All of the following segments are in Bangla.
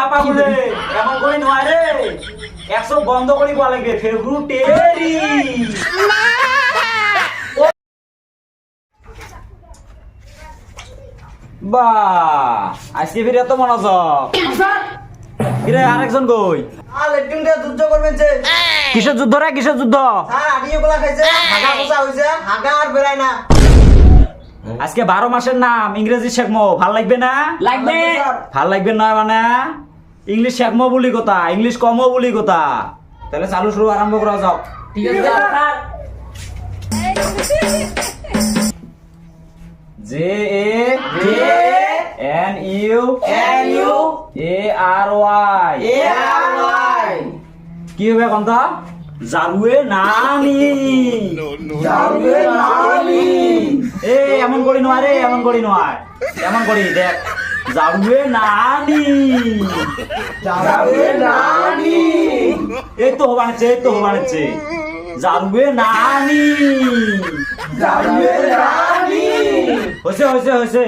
হাপা বলে। এমন করে নয় রে? একশো বন্ধ করি কোয়া লাগবে। ফেব্রুটেরি বা আজকে ফিরে এত মনোযোগ। কিরে আরেকজন কই? আর যুদ্ধ করবেন যে। কিসের যুদ্ধ রে? কিসের যুদ্ধ? স্যার আগে এগুলা খাইছে। হাগা পোষা হয়েছে হাগা আর বেড়ায় না। আজকে বারো মাসের নাম ইংরেজি শেখমো। ভালো লাগবে না? লাগবে। ভালো লাগবে না মানে? ইংলিশ শেখমো বলি কথা ইংলিশ কমও বলি কথা। তাহলে চালু শুরু আরম্ভ করা যাও। ঠিক আছে J A J N U N U A R Y A R Y কি হবে কন্তা? জারুয়ে নানি যাবে নানি এমন করি নয় রে এমন করি নয় এমন করি দেখ জারুয়ে নানি যাবে নানি এই তো বানাচ্ছে এই তো বানাচ্ছে জারুয়ে নানি যাবে নানি হয়েছে হয়েছে হয়েছে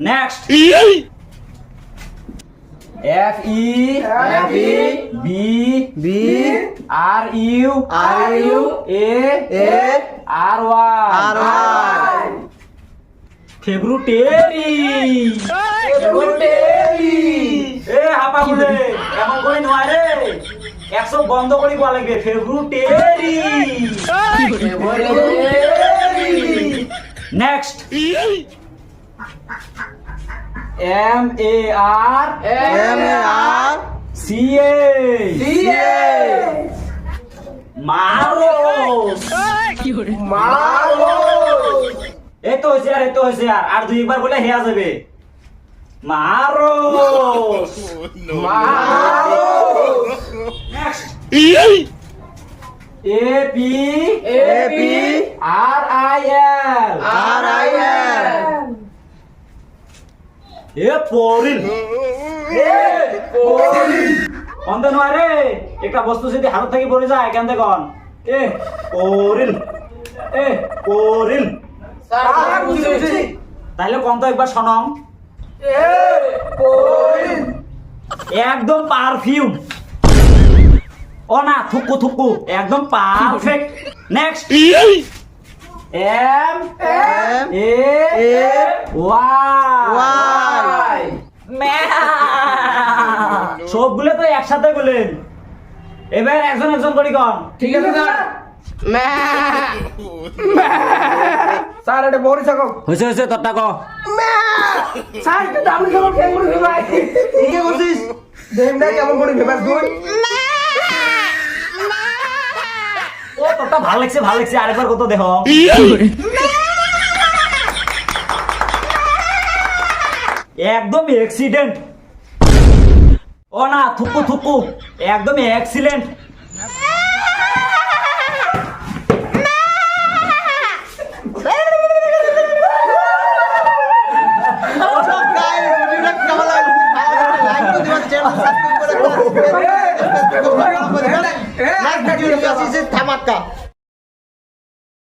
next F E. F E B B R U R U A A R Y R Y February February এ হাপা বলে। এমন করে নয় রে? একশো বন্ধ করি কোয়া লাগবে? February next M A R M A R C A C A মারো মারো এই তো হয়েছে আর এই তো হয়েছে আর আর দুইবার বলে হেয়া যাবে। মারো। মারো। A P A P R I L. R I L. April. April অন্ধ নয় রে। একটা বস্তু যদি হাত থেকে পড়ে যায় কেন দেখুন? এ পরিল। এ পরিল। তাইলে কম তো একবার শোনম এ পরি একদম পারফিউম ও না থুকু থুকু। একদম perfect next M M A A Y Y সবগুলো তো একসাথে বলেন। এবার একজন একজন করি কন। ঠিক আছে স্যার। স্যার এটা বড়ি থাকো হয়েছে হয়েছে তোরটা ক। স্যার এটা দামি থাকো কেমন করে ভাই ঠিক বলছিস দেমটা কেমন করে ভেবাস তুই ও তোরটা ভালো লাগছে ভালো লাগছে। আরেকবার কত দেখ একদম অ্যাক্সিডেন্ট ও না থুকু থুকু। একদম অ্যাক্সিডেন্ট matar.